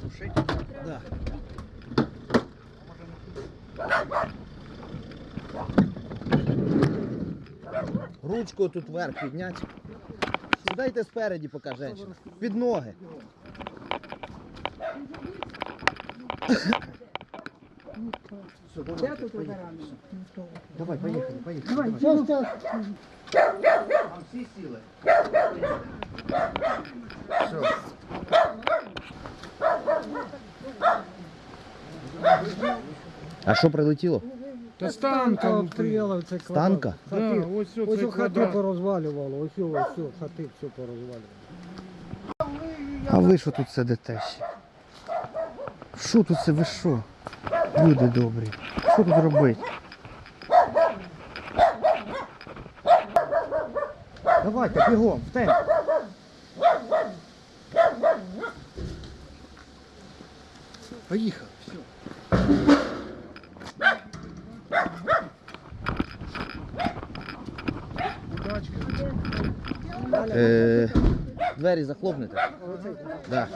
глушить. Да. Ручку тут вверх підняти. Сідайте спереді, поки женщина. Під ноги. Все, давай, поїхали. Давай, поїхали, поїхали. Давай, Там всі сіли. А що прилетіло? Та з танка лупив. обстріляли це З танка? Да, ось Ось оце у хати квадрат. порозвалювало, ось ось все, хати все порозвалювало. А ви що тут сидите ще? Що тут це ви що? Люди добрі. Що тут робити? Давайте, бігом, в темп. Поїхали, все. Е, двері захлопнете? Да.